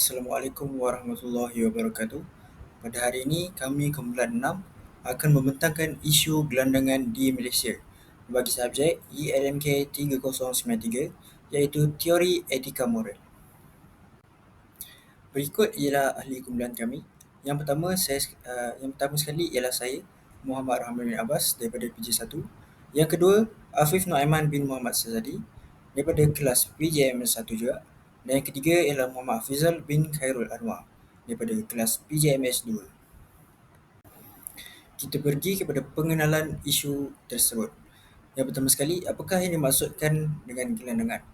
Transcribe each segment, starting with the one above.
Assalamualaikum warahmatullahi wabarakatuh. Pada hari ini, kami kumpulan 6 akan membentangkan isu gelandangan di Malaysia bagi subjek ELMK 3093 iaitu Teori Etika Moral. Berikut ialah ahli kumpulan kami. Yang pertama, saya, uh, yang pertama sekali ialah saya, Muhammad Rahman bin Abbas daripada PJ1. Yang kedua, Afif Nuaiman bin Muhammad Sazadi daripada kelas PJMS 1 juga. Dan yang ketiga ialah Muhammad Hafizal bin Khairul Anwar daripada kelas PJMS 2. Kita pergi kepada pengenalan isu tersebut. Yang pertama sekali, apakah yang dimaksudkan dengan gelandangan?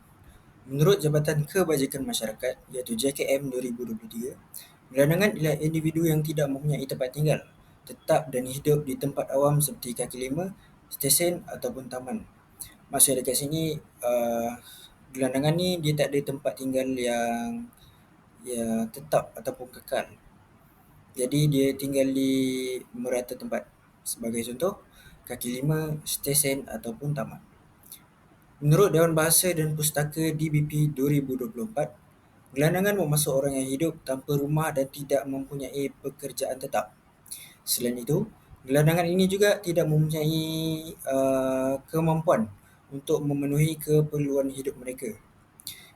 Menurut Jabatan Kebajikan Masyarakat iaitu JKM 2023, gelandangan ialah individu yang tidak mempunyai tempat tinggal tetap dan hidup di tempat awam seperti kaki lima, stesen ataupun taman. Maksudnya dekat sini, uh, gelandangan ni dia tak ada tempat tinggal yang ya tetap ataupun kekal. Jadi dia tinggal di merata tempat. Sebagai contoh, kaki lima, stesen ataupun taman. Menurut Dewan Bahasa dan Pustaka DBP 2024, gelandangan bermaksud orang yang hidup tanpa rumah dan tidak mempunyai pekerjaan tetap. Selain itu, gelandangan ini juga tidak mempunyai uh, kemampuan untuk memenuhi keperluan hidup mereka.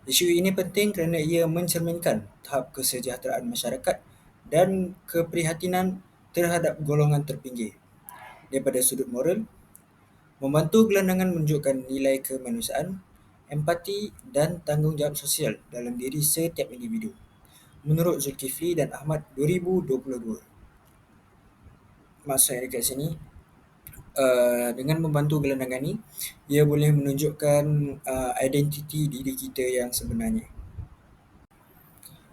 Isu ini penting kerana ia mencerminkan tahap kesejahteraan masyarakat dan keprihatinan terhadap golongan terpinggir. Daripada sudut moral, membantu gelandangan menunjukkan nilai kemanusiaan, empati dan tanggungjawab sosial dalam diri setiap individu. Menurut Zulkifli dan Ahmad 2022. Maksud saya dekat sini, uh, dengan membantu gelandangan ni, ia boleh menunjukkan uh, identiti diri kita yang sebenarnya.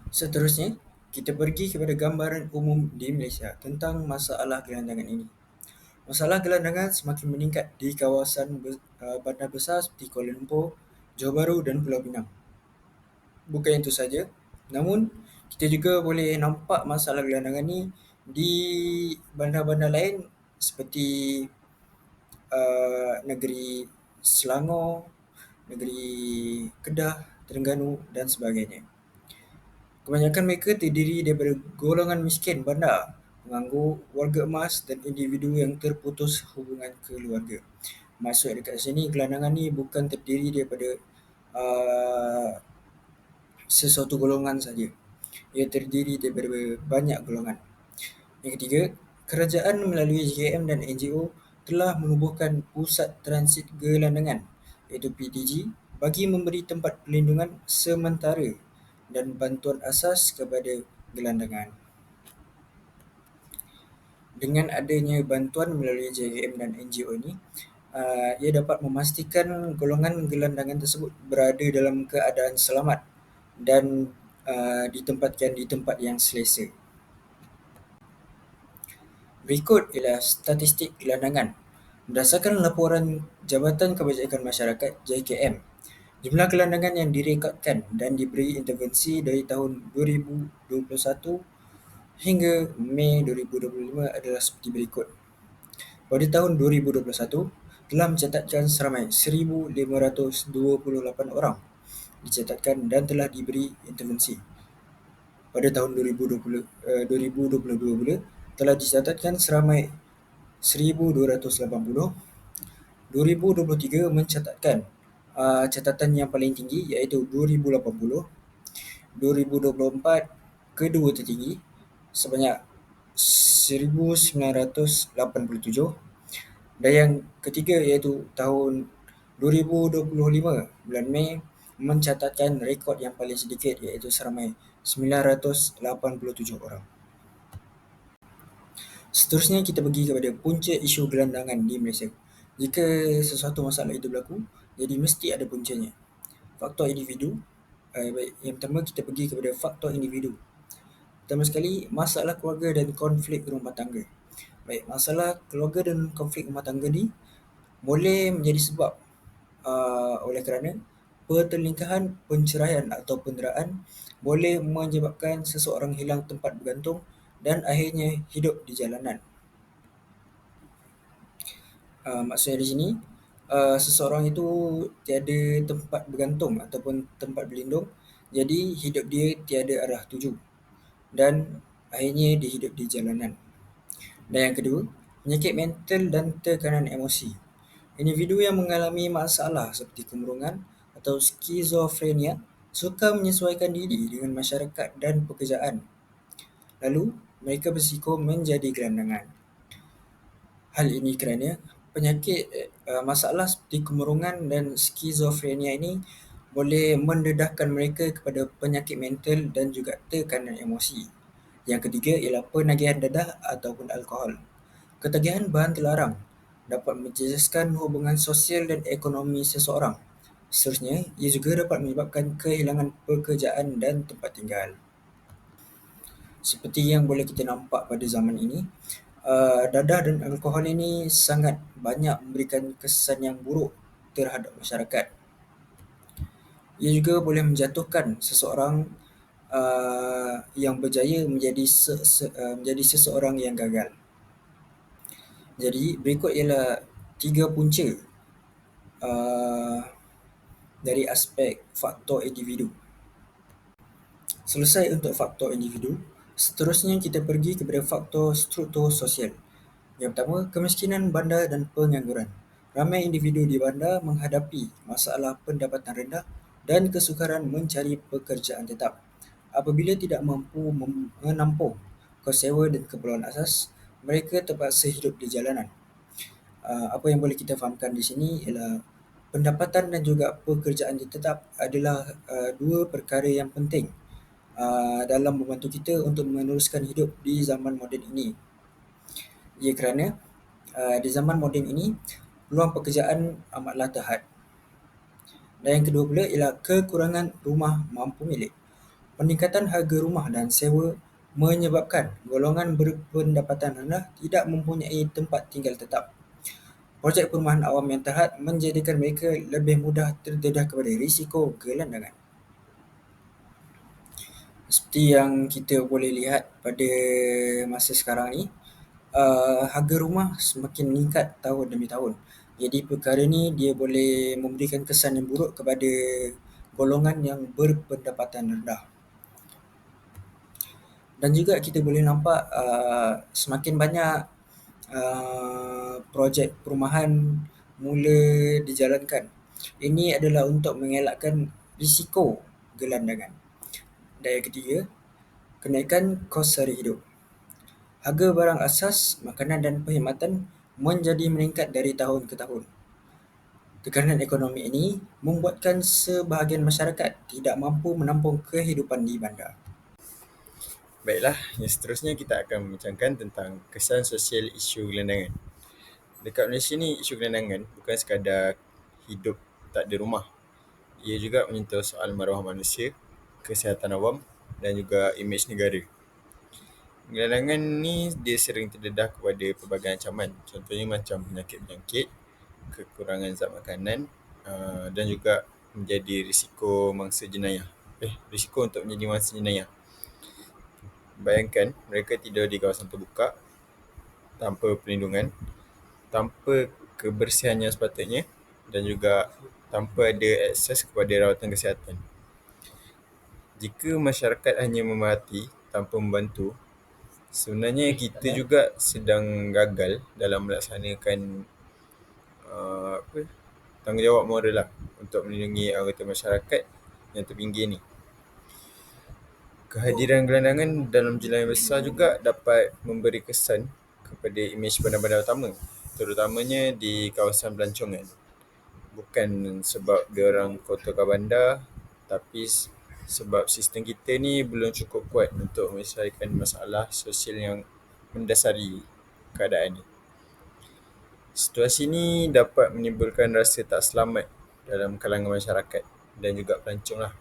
Seterusnya, kita pergi kepada gambaran umum di Malaysia tentang masalah gelandangan ini. Masalah gelandangan semakin meningkat di kawasan uh, bandar besar seperti Kuala Lumpur, Johor Bahru dan Pulau Pinang. Bukan itu saja, namun kita juga boleh nampak masalah gelandangan ini di bandar-bandar lain seperti uh, negeri Selangor, negeri Kedah, Terengganu dan sebagainya. Kebanyakan mereka terdiri daripada golongan miskin bandar, penganggur, warga emas dan individu yang terputus hubungan keluarga. Maksud dekat sini, gelandangan ni bukan terdiri daripada uh, sesuatu golongan saja. Ia terdiri daripada banyak golongan. Yang ketiga, kerajaan melalui JKM dan NGO telah menubuhkan Pusat Transit Gelandangan iaitu PTG bagi memberi tempat perlindungan sementara dan bantuan asas kepada gelandangan. Dengan adanya bantuan melalui JKM dan NGO ini, uh, ia dapat memastikan golongan gelandangan tersebut berada dalam keadaan selamat dan uh, ditempatkan di tempat yang selesa. Berikut ialah statistik gelandangan. Berdasarkan laporan Jabatan Kebajikan Masyarakat JKM Jumlah gelandangan yang direkodkan dan diberi intervensi dari tahun 2021 hingga Mei 2025 adalah seperti berikut. Pada tahun 2021, telah mencatatkan seramai 1,528 orang dicatatkan dan telah diberi intervensi. Pada tahun 2020, 2022 pula, telah dicatatkan seramai 1,280. 2023 mencatatkan uh, catatan yang paling tinggi iaitu 2080. 2024 kedua tertinggi sebanyak 1987 dan yang ketiga iaitu tahun 2025 bulan Mei mencatatkan rekod yang paling sedikit iaitu seramai 987 orang. Seterusnya kita pergi kepada punca isu gelandangan di Malaysia. Jika sesuatu masalah itu berlaku, jadi mesti ada puncanya. Faktor individu. Baik, yang pertama kita pergi kepada faktor individu. Pertama sekali, masalah keluarga dan konflik rumah tangga. Baik, masalah keluarga dan konflik rumah tangga ni boleh menjadi sebab uh, oleh kerana pertelingkahan penceraian atau penderaan boleh menyebabkan seseorang hilang tempat bergantung dan akhirnya hidup di jalanan. Uh, maksudnya di sini, uh, seseorang itu tiada tempat bergantung ataupun tempat berlindung Jadi hidup dia tiada arah tuju dan akhirnya dia hidup di jalanan. Dan yang kedua, penyakit mental dan tekanan emosi. Individu yang mengalami masalah seperti kemurungan atau skizofrenia sukar menyesuaikan diri dengan masyarakat dan pekerjaan. Lalu, mereka bersiko menjadi gelandangan. Hal ini kerana penyakit uh, masalah seperti kemurungan dan skizofrenia ini boleh mendedahkan mereka kepada penyakit mental dan juga tekanan emosi. Yang ketiga ialah penagihan dadah ataupun alkohol. Ketagihan bahan terlarang dapat menjejaskan hubungan sosial dan ekonomi seseorang. Seterusnya, ia juga dapat menyebabkan kehilangan pekerjaan dan tempat tinggal. Seperti yang boleh kita nampak pada zaman ini, uh, dadah dan alkohol ini sangat banyak memberikan kesan yang buruk terhadap masyarakat. Ia juga boleh menjatuhkan seseorang uh, yang berjaya menjadi se- se- uh, menjadi seseorang yang gagal. Jadi berikut ialah tiga punca uh, dari aspek faktor individu. Selesai untuk faktor individu, seterusnya kita pergi kepada faktor struktur sosial. Yang pertama, kemiskinan bandar dan pengangguran. Ramai individu di bandar menghadapi masalah pendapatan rendah dan kesukaran mencari pekerjaan tetap. Apabila tidak mampu menampung kos sewa dan keperluan asas, mereka terpaksa hidup di jalanan. Uh, apa yang boleh kita fahamkan di sini ialah pendapatan dan juga pekerjaan tetap adalah uh, dua perkara yang penting uh, dalam membantu kita untuk meneruskan hidup di zaman moden ini. Ia kerana uh, di zaman moden ini peluang pekerjaan amatlah terhad. Dan yang kedua pula ialah kekurangan rumah mampu milik. Peningkatan harga rumah dan sewa menyebabkan golongan berpendapatan rendah tidak mempunyai tempat tinggal tetap. Projek perumahan awam yang terhad menjadikan mereka lebih mudah terdedah kepada risiko gelandangan. Seperti yang kita boleh lihat pada masa sekarang ni, uh, harga rumah semakin meningkat tahun demi tahun. Jadi perkara ni dia boleh memberikan kesan yang buruk kepada golongan yang berpendapatan rendah. Dan juga kita boleh nampak uh, semakin banyak uh, projek perumahan mula dijalankan. Ini adalah untuk mengelakkan risiko gelandangan. Dan yang ketiga, kenaikan kos sara hidup. Harga barang asas, makanan dan perkhidmatan menjadi meningkat dari tahun ke tahun. Tekanan ekonomi ini membuatkan sebahagian masyarakat tidak mampu menampung kehidupan di bandar. Baiklah, yang seterusnya kita akan membincangkan tentang kesan sosial isu gelandangan. Dekat Malaysia ni, isu gelandangan bukan sekadar hidup tak ada rumah. Ia juga menyentuh soal maruah manusia, kesihatan awam dan juga imej negara. Gelandangan ni dia sering terdedah kepada pelbagai ancaman. Contohnya macam penyakit-penyakit, kekurangan zat makanan uh, dan juga menjadi risiko mangsa jenayah. Eh, risiko untuk menjadi mangsa jenayah. Bayangkan mereka tidur di kawasan terbuka tanpa perlindungan, tanpa kebersihan yang sepatutnya dan juga tanpa ada akses kepada rawatan kesihatan. Jika masyarakat hanya memerhati tanpa membantu, sebenarnya kita juga sedang gagal dalam melaksanakan uh, apa, tanggungjawab moral lah untuk melindungi anggota masyarakat yang terpinggir ni. Kehadiran gelandangan dalam jumlah yang besar juga dapat memberi kesan kepada imej bandar-bandar utama terutamanya di kawasan pelancongan. Bukan sebab dia orang kotorkan bandar tapi sebab sistem kita ni belum cukup kuat untuk menyelesaikan masalah sosial yang mendasari keadaan ni. Situasi ni dapat menimbulkan rasa tak selamat dalam kalangan masyarakat dan juga pelancong lah.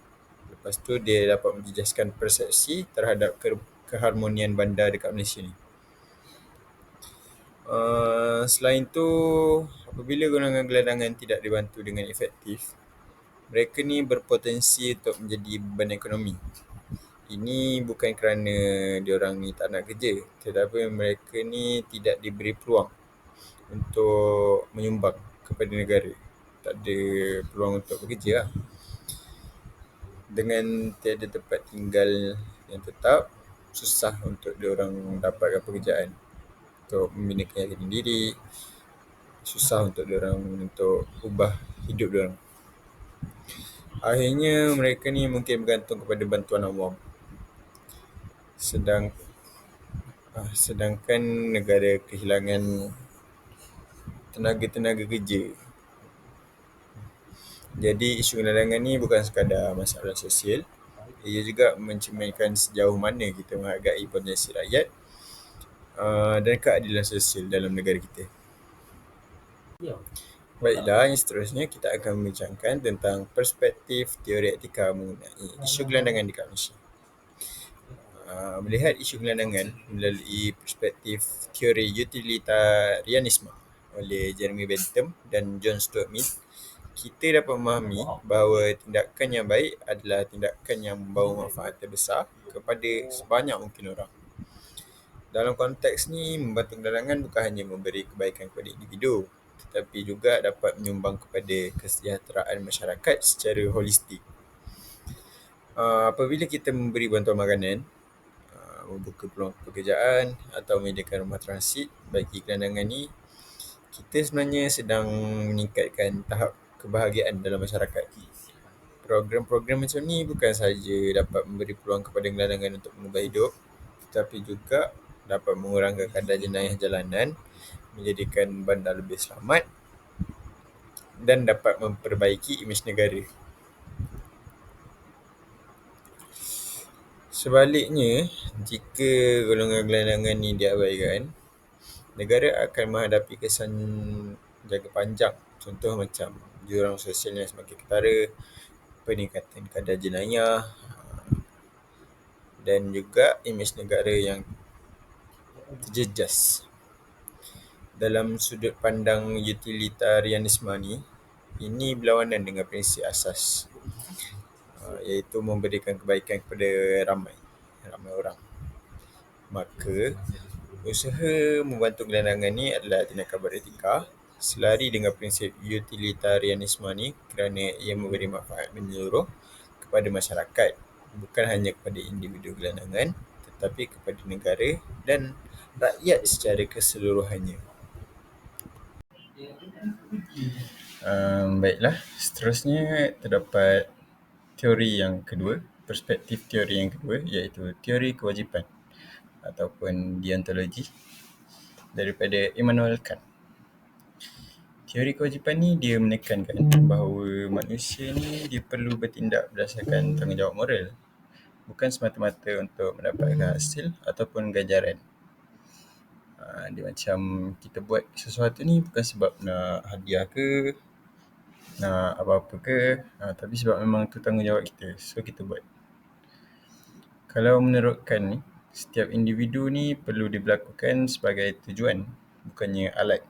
Lepas tu dia dapat menjejaskan persepsi terhadap ke- keharmonian bandar dekat Malaysia ni. Uh, selain tu, apabila golongan gelandangan tidak dibantu dengan efektif, mereka ni berpotensi untuk menjadi beban ekonomi. Ini bukan kerana diorang ni tak nak kerja, tetapi mereka ni tidak diberi peluang untuk menyumbang kepada negara. Tak ada peluang untuk bekerja lah. dengan tiada tempat tinggal yang tetap, susah untuk diorang dapatkan pekerjaan untuk membinakan diri sendiri, susah untuk diorang untuk ubah hidup diorang. Akhirnya mereka ni mungkin bergantung kepada bantuan awam. Sedang sedangkan negara kehilangan tenaga-tenaga kerja. Jadi isu kelandangan ni bukan sekadar masalah sosial, ia juga mencerminkan sejauh mana kita menghargai potensi rakyat dan keadilan sosial dalam negara kita. Baiklah, yang seterusnya kita akan membincangkan tentang perspektif teori etika mengenai isu kelandangan dekat Malaysia. Melihat isu kelandangan melalui perspektif teori utilitarianisme oleh Jeremy Bentham dan John Stuart Mill, kita dapat memahami bahawa tindakan yang baik adalah tindakan yang membawa manfaat terbesar kepada sebanyak mungkin orang. Dalam konteks ni, membantu kelandangan bukan hanya memberi kebaikan kepada individu tetapi juga dapat menyumbang kepada kesejahteraan masyarakat secara holistik. Apabila kita memberi bantuan makanan, membuka peluang pekerjaan atau menyediakan rumah transit bagi kelandangan ni, kita sebenarnya sedang meningkatkan tahap kebahagiaan dalam masyarakat. Program-program macam ni bukan sahaja dapat memberi peluang kepada kelandangan untuk mengubah hidup tetapi juga dapat mengurangkan kadar jenayah jalanan, menjadikan bandar lebih selamat dan dapat memperbaiki imej negara. Sebaliknya, jika golongan kelandangan ni diabaikan, negara akan menghadapi kesan jangka panjang. Contoh macam jurang sosial yang semakin ketara, peningkatan kadar jenayah dan juga imej negara yang terjejas. Dalam sudut pandang utilitarianisme ni, ini berlawanan dengan prinsip asas iaitu memberikan kebaikan kepada ramai, ramai orang. Maka, usaha membantu kelandangan ni adalah tindakan beretika selari dengan prinsip utilitarianisme ni kerana ia memberi manfaat menyeluruh kepada masyarakat bukan hanya kepada individu kelandangan tetapi kepada negara dan rakyat secara keseluruhannya. Baiklah, seterusnya terdapat teori yang kedua, perspektif teori yang kedua iaitu teori kewajipan ataupun deontologi daripada Immanuel Kant. Teori kewajipan ni dia menekankan bahawa manusia ni dia perlu bertindak berdasarkan tanggungjawab moral bukan semata-mata untuk mendapatkan hasil ataupun ganjaran. Dia macam kita buat sesuatu ni bukan sebab nak hadiah ke, nak apa-apa ke tapi sebab memang tu tanggungjawab kita so kita buat. Kalau menurut Kant ni, setiap individu ni perlu diberlakukan sebagai tujuan bukannya alat.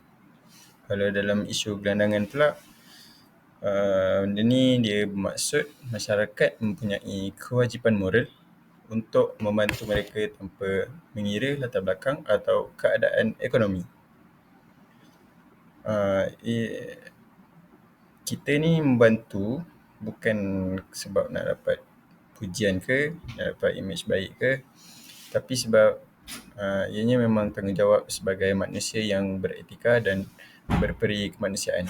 Kalau dalam isu kelandangan pula, benda ni dia bermaksud masyarakat mempunyai kewajipan moral untuk membantu mereka tanpa mengira latar belakang atau keadaan ekonomi. Kita ni membantu bukan sebab nak dapat pujian ke, nak dapat imej baik ke tapi sebab ianya memang tanggungjawab sebagai manusia yang beretika dan berperi kemanusiaan.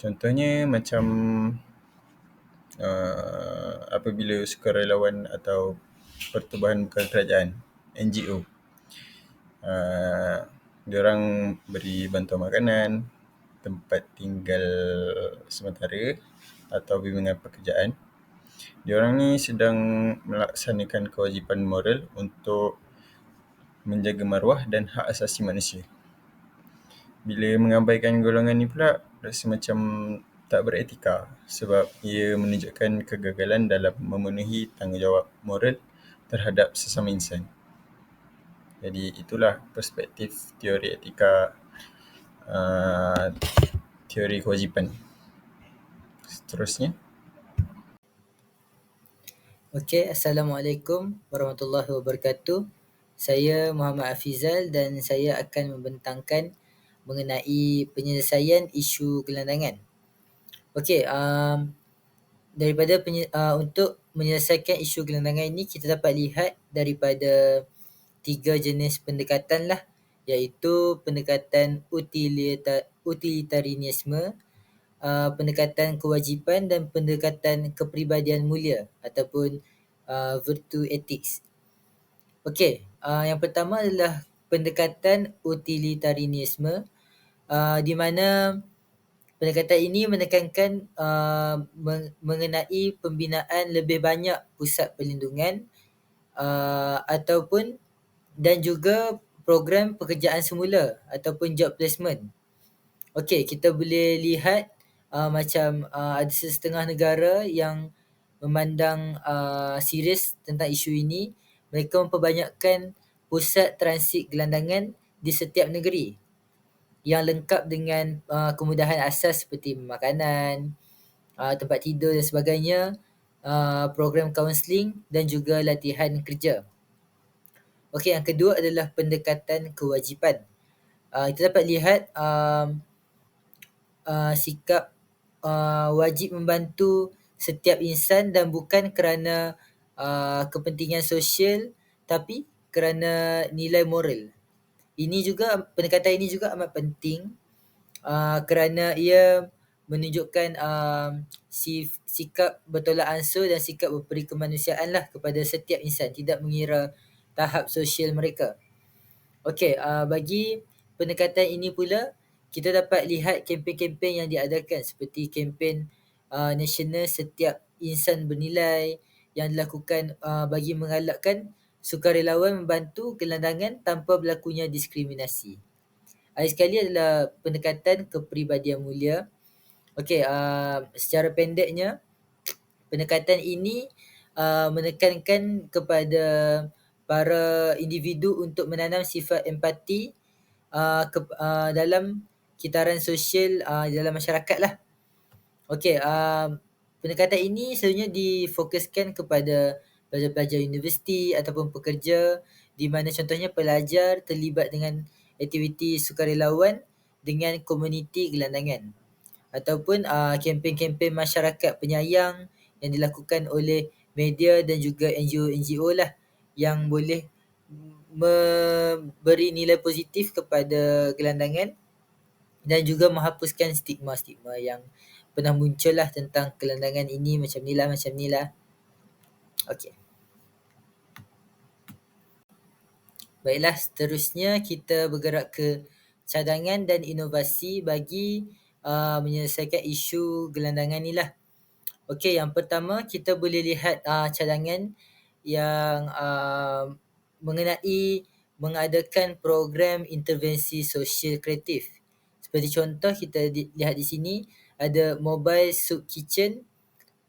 Contohnya macam apabila sukarelawan atau pertubuhan bukan kerajaan, NGO, diorang beri bantuan makanan, tempat tinggal sementara atau bimbingan pekerjaan, diorang ni sedang melaksanakan kewajipan moral untuk menjaga maruah dan hak asasi manusia. Bila mengabaikan golongan ni pula, rasa macam tak beretika sebab ia menunjukkan kegagalan dalam memenuhi tanggungjawab moral terhadap sesama insan. Jadi, itulah perspektif teori etika teori kewajipan. Seterusnya. Okey, Assalamualaikum warahmatullahi wabarakatuh. Saya Muhammad Afizal dan saya akan membentangkan mengenai penyelesaian isu gelandangan. Okey, um, daripada penye, uh, untuk menyelesaikan isu gelandangan ini kita dapat lihat daripada tiga jenis pendekatan lah iaitu pendekatan utilita, utilitarianisme, uh, pendekatan kewajipan dan pendekatan kepribadian mulia ataupun uh, virtue ethics. Okey, uh, yang pertama adalah pendekatan utilitarianisme uh, di mana pendekatan ini menekankan uh, mengenai pembinaan lebih banyak pusat perlindungan uh, ataupun dan juga program pekerjaan semula ataupun job placement. Okey, kita boleh lihat uh, macam uh, ada setengah negara yang memandang uh, serius tentang isu ini. Mereka memperbanyakkan pusat transit gelandangan di setiap negeri yang lengkap dengan uh, kemudahan asas seperti makanan, uh, tempat tidur dan sebagainya, uh, program kaunseling dan juga latihan kerja. Okey, yang kedua adalah pendekatan kewajipan. Uh, kita dapat lihat um, uh, sikap uh, wajib membantu setiap insan dan bukan kerana uh, kepentingan sosial tapi kerana nilai moral. Ini juga pendekatan ini juga amat penting uh, kerana ia menunjukkan uh, si, sikap bertolak ansur dan sikap berperi kemanusiaan lah kepada setiap insan tidak mengira tahap sosial mereka. Okey, uh, bagi pendekatan ini pula, kita dapat lihat kempen-kempen yang diadakan seperti kempen uh, nasional setiap insan bernilai yang dilakukan uh, bagi mengalakkan sukarelawan membantu gelandangan tanpa berlakunya diskriminasi. Akhir sekali adalah pendekatan kepribadian mulia. Okey, uh, secara pendeknya, pendekatan ini uh, menekankan kepada para individu untuk menanam sifat empati uh, ke, uh, dalam kitaran sosial uh, dalam masyarakat lah. Okey, uh, pendekatan ini sebenarnya difokuskan kepada pelajar-pelajar universiti ataupun pekerja di mana contohnya pelajar terlibat dengan aktiviti sukarelawan dengan komuniti gelandangan ataupun uh, kempen-kempen masyarakat penyayang yang dilakukan oleh media dan juga NGO-NGO lah yang boleh memberi nilai positif kepada gelandangan dan juga menghapuskan stigma-stigma yang pernah muncul lah tentang gelandangan ini macam ni lah macam ni lah. Okay. Baiklah seterusnya kita bergerak ke cadangan dan inovasi bagi uh, menyelesaikan isu gelandangan ni lah. Okay yang pertama kita boleh lihat uh, cadangan yang uh, mengenai mengadakan program intervensi sosial kreatif. Seperti contoh kita di, lihat di sini ada mobile soup kitchen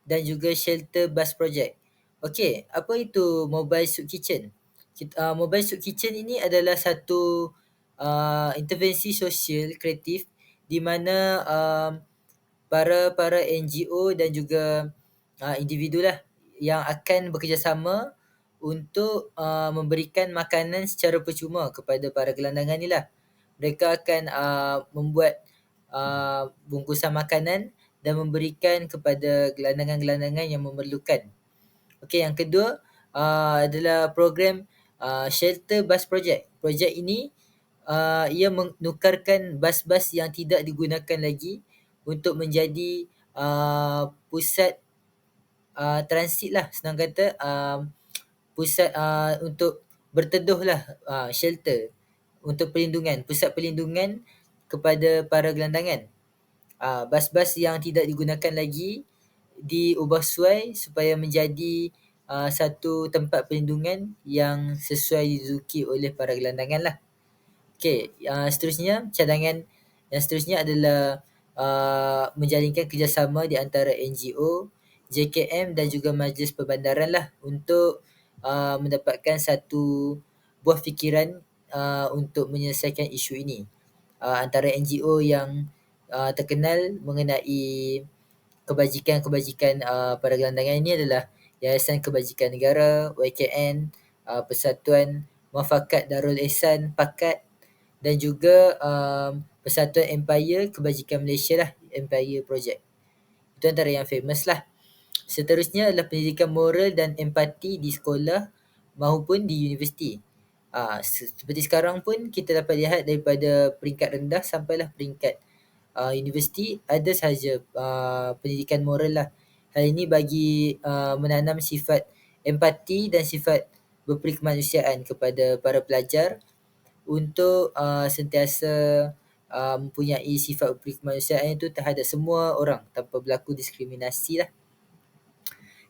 dan juga shelter bus project. Okey, apa itu mobile soup kitchen? Kita, uh, mobile soup kitchen ini adalah satu uh, intervensi sosial kreatif di mana uh, para para NGO dan juga uh, individu lah yang akan bekerjasama untuk uh, memberikan makanan secara percuma kepada para gelandangan ni lah. Mereka akan uh, membuat uh, bungkusan makanan dan memberikan kepada gelandangan-gelandangan yang memerlukan. Okey, yang kedua uh, adalah program uh, Shelter Bus Project. Projek ini uh, ia menukarkan bas-bas yang tidak digunakan lagi untuk menjadi uh, pusat uh, transit lah senang kata uh, pusat uh, untuk berteduh lah uh, shelter untuk perlindungan pusat perlindungan kepada para gelandangan uh, bas-bas yang tidak digunakan lagi diubah suai supaya menjadi uh, satu tempat perlindungan yang sesuai dizuki oleh para gelandangan lah. Okay, uh, seterusnya cadangan yang seterusnya adalah uh, menjalinkan kerjasama di antara NGO, JKM dan juga Majlis Perbandaran lah untuk uh, mendapatkan satu buah fikiran uh, untuk menyelesaikan isu ini. Uh, antara NGO yang uh, terkenal mengenai kebajikan-kebajikan uh, para gelandangan ini adalah Yayasan Kebajikan Negara, YKN, uh, Persatuan Muafakat Darul Ehsan, PAKAT dan juga um, Persatuan Empire Kebajikan Malaysia lah, Empire Project. Itu antara yang famous lah. Seterusnya adalah pendidikan moral dan empati di sekolah maupun di universiti. Uh, seperti sekarang pun kita dapat lihat daripada peringkat rendah sampailah peringkat uh, universiti ada sahaja uh, pendidikan moral lah. Hal ini bagi uh, menanam sifat empati dan sifat berperikemanusiaan kepada para pelajar untuk uh, sentiasa uh, mempunyai sifat berperikemanusiaan itu terhadap semua orang tanpa berlaku diskriminasi lah.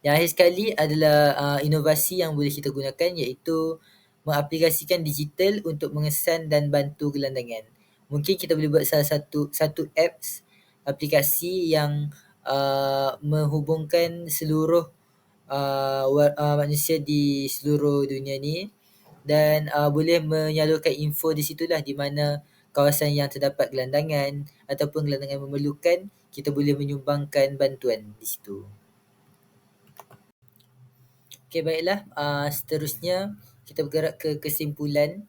Yang akhir sekali adalah uh, inovasi yang boleh kita gunakan iaitu mengaplikasikan digital untuk mengesan dan bantu gelandangan. Mungkin kita boleh buat salah satu satu apps aplikasi yang uh, menghubungkan seluruh uh, uh, manusia di seluruh dunia ni dan uh, boleh menyalurkan info di situlah di mana kawasan yang terdapat gelandangan ataupun gelandangan memerlukan kita boleh menyumbangkan bantuan di situ. Okey baiklah uh, seterusnya kita bergerak ke kesimpulan.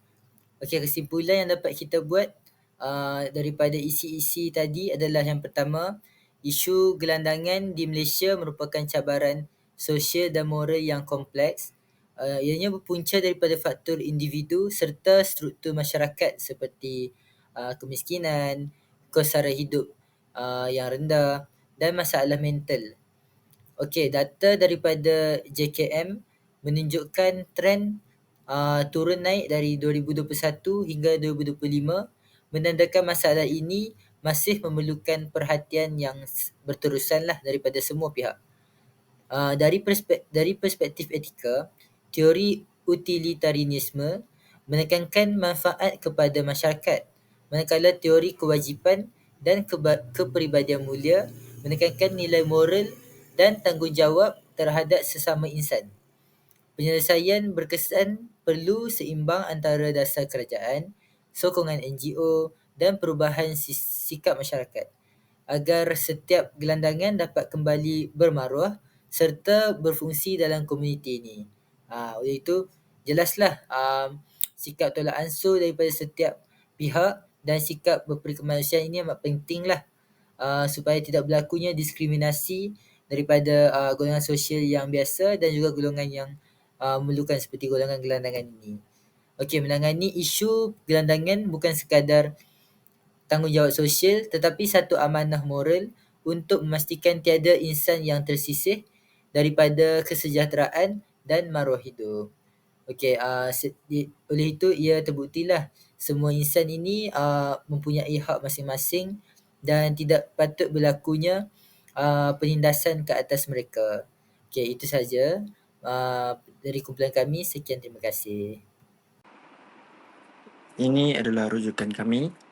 Okey kesimpulan yang dapat kita buat uh, daripada isi-isi tadi adalah yang pertama isu gelandangan di Malaysia merupakan cabaran sosial dan moral yang kompleks. Uh, ianya berpunca daripada faktor individu serta struktur masyarakat seperti uh, kemiskinan, kos sara hidup uh, yang rendah dan masalah mental. Okey, data daripada JKM menunjukkan trend uh, turun naik dari 2021 hingga 2025 menandakan masalah ini masih memerlukan perhatian yang berterusan lah daripada semua pihak. Uh, dari, perspek- dari perspektif etika, teori utilitarianisme menekankan manfaat kepada masyarakat manakala teori kewajipan dan keba- kepribadian mulia menekankan nilai moral dan tanggungjawab terhadap sesama insan. Penyelesaian berkesan perlu seimbang antara dasar kerajaan, sokongan NGO dan perubahan sikap masyarakat agar setiap gelandangan dapat kembali bermaruah serta berfungsi dalam komuniti ini. Ha, oleh itu, jelaslah um, sikap tolak ansur daripada setiap pihak dan sikap berperkemanusiaan ini amat pentinglah uh, supaya tidak berlakunya diskriminasi daripada uh, golongan sosial yang biasa dan juga golongan yang uh, memerlukan seperti golongan gelandangan ini. Okey, menangani isu gelandangan bukan sekadar tanggungjawab sosial tetapi satu amanah moral untuk memastikan tiada insan yang tersisih daripada kesejahteraan dan maruah hidup. Okey, uh, oleh itu ia terbuktilah semua insan ini uh, mempunyai hak masing-masing dan tidak patut berlakunya uh, penindasan ke atas mereka. Okey, itu saja uh, dari kumpulan kami. Sekian, terima kasih. Ini adalah rujukan kami.